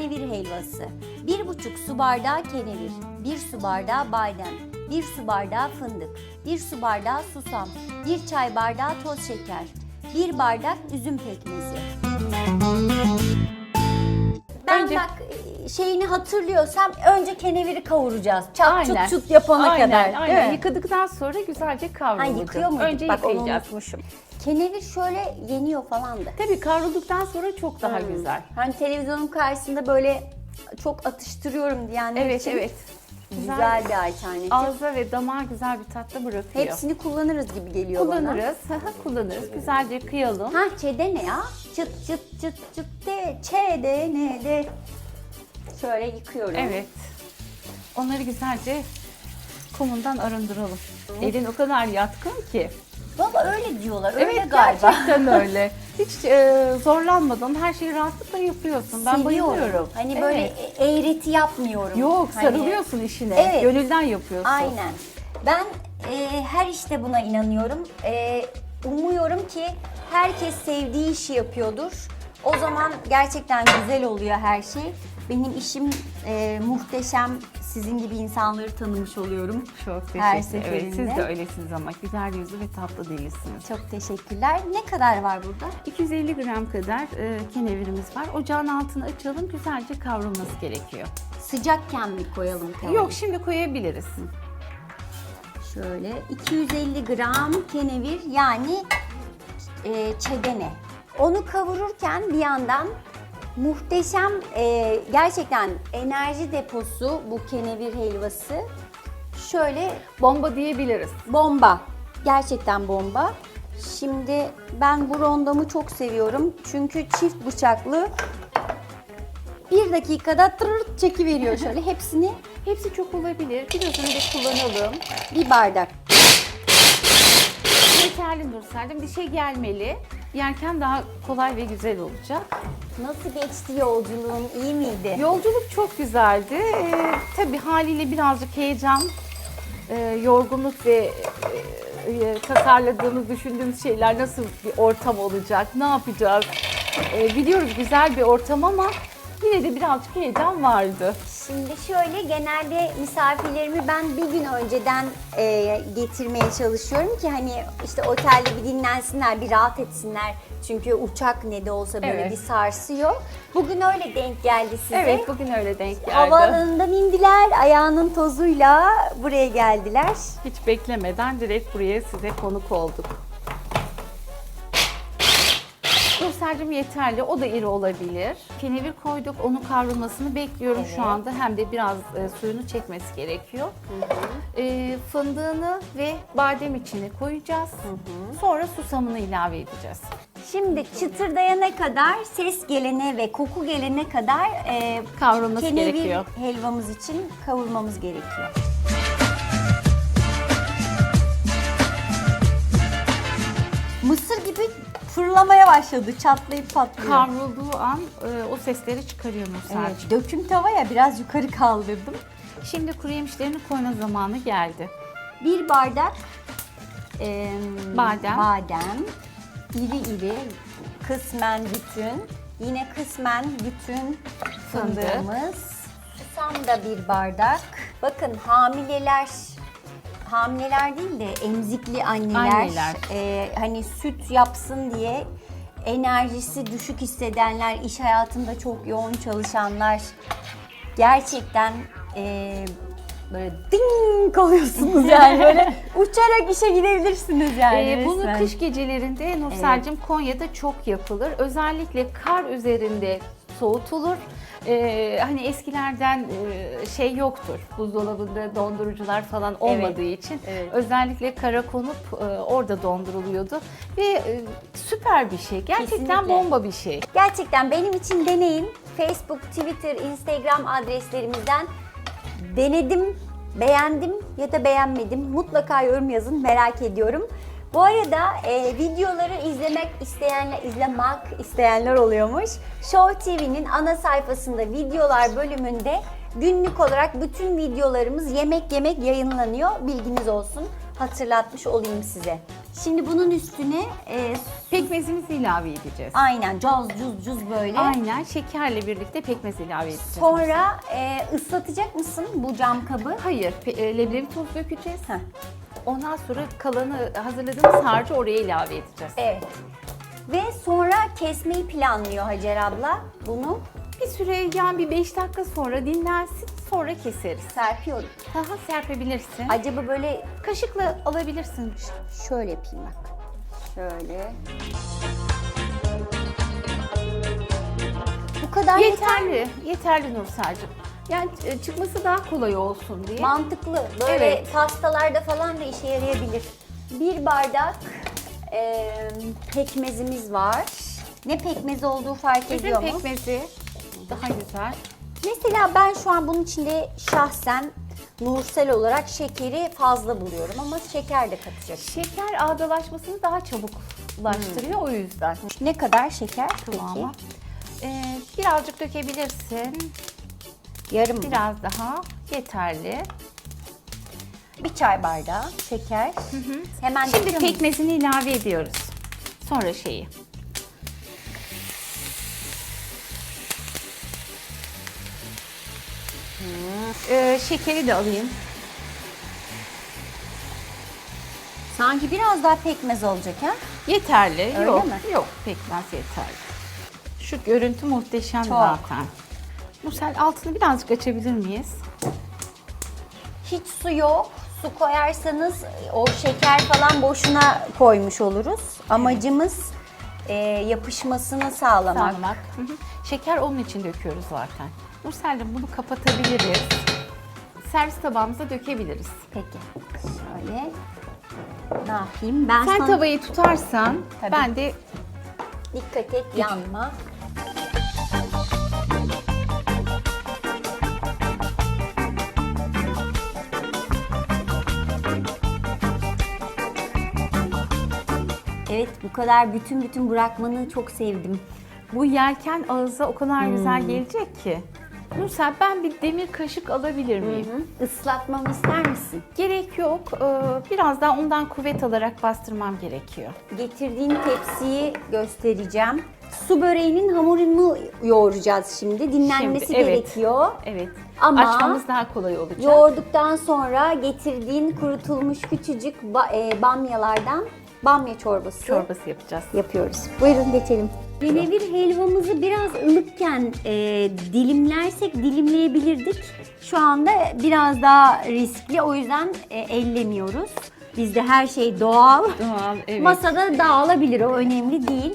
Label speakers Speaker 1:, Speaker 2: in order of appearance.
Speaker 1: kenevir helvası, 1,5 su bardağı kenevir, 1 su bardağı badem, 1 su bardağı fındık, 1 su bardağı susam, 1 çay bardağı toz şeker, 1 bardak üzüm pekmezi. Ben
Speaker 2: Önce-
Speaker 1: bak e, şeyini hatırlıyorsam önce keneviri kavuracağız. Çat
Speaker 2: Aynen.
Speaker 1: çut çut yapana
Speaker 2: aynen,
Speaker 1: kadar.
Speaker 2: Aynen.
Speaker 1: Değil mi?
Speaker 2: Yıkadıktan sonra güzelce
Speaker 1: Ha,
Speaker 2: kavrulacak.
Speaker 1: yıkıyor muyduk?
Speaker 2: Önce
Speaker 1: Bak onu
Speaker 2: yıkayacağız.
Speaker 1: unutmuşum. Kenevir şöyle yeniyor falan da.
Speaker 2: Tabii kavrulduktan sonra çok daha
Speaker 1: Hmm.
Speaker 2: güzel.
Speaker 1: Hani televizyonun karşısında böyle çok atıştırıyorum diyenler
Speaker 2: Evet
Speaker 1: için
Speaker 2: evet.
Speaker 1: güzel bir alternatif.
Speaker 2: Ağza ve damağa güzel bir tatlı bırakıyor.
Speaker 1: Hepsini kullanırız gibi geliyor bana.
Speaker 2: kullanırız. Haha, kullanırız. Güzelce kıyalım.
Speaker 1: Ha çede ne ya? Çıt çıt çıt çıt de çede ne de. Şöyle yıkıyorum.
Speaker 2: Evet. Onları güzelce kumundan arındıralım. Elin o kadar yatkın ki.
Speaker 1: Valla öyle diyorlar. Öyle
Speaker 2: evet
Speaker 1: galiba.
Speaker 2: gerçekten öyle. Hiç e, zorlanmadan her şeyi rahatlıkla yapıyorsun. Ben
Speaker 1: Seviyorum.
Speaker 2: bayılıyorum.
Speaker 1: Hani böyle
Speaker 2: Evet.
Speaker 1: eğreti yapmıyorum.
Speaker 2: Yok
Speaker 1: Hani-
Speaker 2: sarılıyorsun işine.
Speaker 1: Evet.
Speaker 2: Gönülden yapıyorsun.
Speaker 1: Aynen. Ben e, her işte buna inanıyorum. E, umuyorum ki herkes sevdiği işi yapıyordur. O zaman gerçekten güzel oluyor her şey. Benim işim e, muhteşem. Sizin gibi insanları tanımış oluyorum.
Speaker 2: Çok
Speaker 1: Her
Speaker 2: teşekkür Evet
Speaker 1: seferinde.
Speaker 2: siz de öylesiniz ama güzel yüzlü ve tatlı değilsiniz.
Speaker 1: Çok teşekkürler. Ne kadar var burada?
Speaker 2: 250 gram kadar e, kenevirimiz var. Ocağın altını açalım. Güzelce kavrulması gerekiyor.
Speaker 1: Sıcakken mi koyalım? tamam?
Speaker 2: Yok şimdi koyabiliriz.
Speaker 1: Şöyle 250 gram kenevir yani e, çedene. Onu kavururken bir yandan muhteşem e, gerçekten enerji deposu bu kenevir helvası. Şöyle
Speaker 2: Bomba diyebiliriz.
Speaker 1: bomba. Gerçekten bomba. Şimdi ben bu rondomu çok seviyorum. Çünkü çift bıçaklı bir dakikada tırırt çekiveriyor şöyle hepsini
Speaker 2: Hepsi çok olabilir. Birazını da kullanalım.
Speaker 1: bir bardak.
Speaker 2: Yeterli Nursel'cim. Bir şey gelmeli. Yerken daha kolay ve güzel olacak.
Speaker 1: Nasıl geçti yolculuğun? iyi miydi?
Speaker 2: Yolculuk çok güzeldi. Ee, tabii haliyle birazcık heyecan, e, yorgunluk ve e, e, tasarladığımız, düşündüğümüz şeyler nasıl bir ortam olacak, ne yapacağız? E, biliyoruz güzel bir ortam ama yine de birazcık heyecan vardı.
Speaker 1: Şimdi şöyle genelde misafirlerimi ben bir gün önceden e, getirmeye çalışıyorum ki hani işte otelde bir dinlensinler, bir rahat etsinler. Çünkü uçak ne de olsa böyle
Speaker 2: Evet.
Speaker 1: bir sarsıyor. Bugün öyle denk geldi size.
Speaker 2: Evet bugün öyle denk geldi.
Speaker 1: Havaalanından indiler, ayağının tozuyla buraya geldiler.
Speaker 2: Hiç beklemeden direkt buraya size konuk olduk. Nursel'cim yeterli. O da iri olabilir. Kenevir koyduk. Onun kavrulmasını bekliyorum
Speaker 1: Evet.
Speaker 2: şu anda. Hem de biraz e, suyunu çekmesi gerekiyor. E, fındığını ve badem içine koyacağız. Sonra susamını ilave edeceğiz.
Speaker 1: Şimdi çıtırdayana kadar, ses gelene ve koku gelene kadar e,
Speaker 2: Kavrulması
Speaker 1: kenevir
Speaker 2: gerekiyor.
Speaker 1: helvamız için kavurmamız gerekiyor. Mısır gibi fırlamaya başladı, çatlayıp patlıyor.
Speaker 2: Kavrulduğu an e, o sesleri çıkarıyor Nursel'cim.
Speaker 1: Evet, döküm tavaya biraz yukarı kaldırdım.
Speaker 2: Şimdi kuru yemişlerini koyma zamanı geldi.
Speaker 1: Bir bardak e,
Speaker 2: Badem.
Speaker 1: badem, iri iri, kısmen bütün, yine kısmen bütün fındığımız. Susam da bir bardak. Bakın hamileler, hamileler değil de emzikli anneler,
Speaker 2: Anneler.
Speaker 1: e, hani süt yapsın diye enerjisi düşük hissedenler, iş hayatında çok yoğun çalışanlar gerçekten e, böyle ding oluyorsunuz yani böyle uçarak işe gidebilirsiniz yani.
Speaker 2: Ee, bunu
Speaker 1: resmen.
Speaker 2: kış gecelerinde Nursel'cim Konya'da çok yapılır. Özellikle kar üzerinde soğutulur. Ee, hani eskilerden e, şey yoktur. Buzdolabında dondurucular falan olmadığı için
Speaker 1: evet.
Speaker 2: özellikle kara konup e, orada donduruluyordu ve e, süper bir şey. Gerçekten
Speaker 1: Kesinlikle.
Speaker 2: bomba bir şey.
Speaker 1: Gerçekten benim için deneyin. Facebook, Twitter, Instagram adreslerimizden denedim, beğendim ya da beğenmedim. Mutlaka yorum yazın merak ediyorum. Bu arada e, videoları izlemek isteyenler, izlemek isteyenler oluyormuş. Show TV'nin ana sayfasında videolar bölümünde günlük olarak bütün videolarımız yemek yemek yayınlanıyor. Bilginiz olsun. hatırlatmış olayım size. Şimdi bunun üstüne e,
Speaker 2: Pekmezimizi ilave edeceğiz.
Speaker 1: aynen caz cuz cuz böyle.
Speaker 2: Aynen şekerle birlikte pekmez ilave edeceğiz.
Speaker 1: Sonra e, ıslatacak mısın bu cam kabı?
Speaker 2: Hayır, pe- e, leblebi tozu dökeceğiz.
Speaker 1: Heh.
Speaker 2: Ondan sonra kalanı hazırladığımız harcı oraya ilave edeceğiz.
Speaker 1: Evet. Ve sonra kesmeyi planlıyor Hacer abla bunu.
Speaker 2: Bir süre yani bir 5 dakika sonra dinlensin sonra keseriz.
Speaker 1: Serpiyorum.
Speaker 2: Daha serpebilirsin.
Speaker 1: Acaba böyle
Speaker 2: Kaşıkla alabilirsin.
Speaker 1: şöyle yapayım bak. Şöyle. Bu kadar yeter mi?
Speaker 2: Yeterli, yeterli Nursel'cim. Yani e, çıkması daha kolay olsun diye.
Speaker 1: Mantıklı. Böyle
Speaker 2: Evet.
Speaker 1: pastalarda falan da işe yarayabilir. Bir bardak e, pekmezimiz var. Ne pekmezi olduğu fark
Speaker 2: Bizim
Speaker 1: ediyor mu?
Speaker 2: pekmezi daha güzel.
Speaker 1: Mesela ben şu an bunun içinde şahsen Nursel olarak şekeri fazla buluyorum ama şeker de katacak.
Speaker 2: Şeker ağdalaşmasını daha çabuk ulaştırıyor o yüzden.
Speaker 1: Ne kadar şeker
Speaker 2: Kıvamı.
Speaker 1: peki?
Speaker 2: Ee, birazcık dökebilirsin.
Speaker 1: Yarım
Speaker 2: Biraz daha yeterli.
Speaker 1: bir çay bardağı şeker. Hemen
Speaker 2: Şimdi
Speaker 1: döküyor muyuz?
Speaker 2: pekmezini ilave ediyoruz. Sonra şeyi. Ee, şekeri de alayım.
Speaker 1: Sanki biraz daha pekmez olacak ha?
Speaker 2: Yeterli.
Speaker 1: Öyle
Speaker 2: yok,
Speaker 1: mi?
Speaker 2: yok pekmez yeterli. Şu görüntü muhteşem
Speaker 1: Çok.
Speaker 2: zaten. Nursel altını birazcık açabilir miyiz?
Speaker 1: Hiç su yok. Su koyarsanız o şeker falan boşuna koymuş oluruz. Amacımız e, yapışmasını sağlamak.
Speaker 2: Sağlamak. Hı hı. Şeker onun için döküyoruz zaten. Nursel'cim bunu kapatabiliriz. Servis tabağımıza dökebiliriz.
Speaker 1: Peki. Şöyle. Ne yapayım? Ben
Speaker 2: Sen
Speaker 1: sana
Speaker 2: tavayı tutarsan
Speaker 1: Tabii.
Speaker 2: ben de
Speaker 1: dikkat et yanma. Evet bu kadar bütün bütün bırakmanı çok sevdim.
Speaker 2: bu yerken ağza o kadar güzel
Speaker 1: Hmm.
Speaker 2: gelecek ki. Nursel ben bir demir kaşık alabilir miyim?
Speaker 1: Islatmamı ister misin?
Speaker 2: Gerek yok. Ee, Biraz daha ondan kuvvet alarak bastırmam gerekiyor.
Speaker 1: Getirdiğin tepsiyi göstereceğim. Su böreğinin hamurunu yoğuracağız şimdi. Dinlenmesi
Speaker 2: Şimdi, evet.
Speaker 1: gerekiyor.
Speaker 2: Evet.
Speaker 1: Ama-
Speaker 2: Açmamız daha kolay olacak.
Speaker 1: Yoğurduktan sonra getirdiğin kurutulmuş küçücük ba- e, bamyalardan bamya çorbası
Speaker 2: çorbası yapacağız.
Speaker 1: yapıyoruz. Buyurun geçelim. Denevir helvamızı biraz ılıkken e, dilimlersek dilimleyebilirdik. Şu anda biraz daha riskli o yüzden e, ellemiyoruz. Bizde her şey doğal.
Speaker 2: Doğal, evet.
Speaker 1: Masada dağılabilir o önemli değil.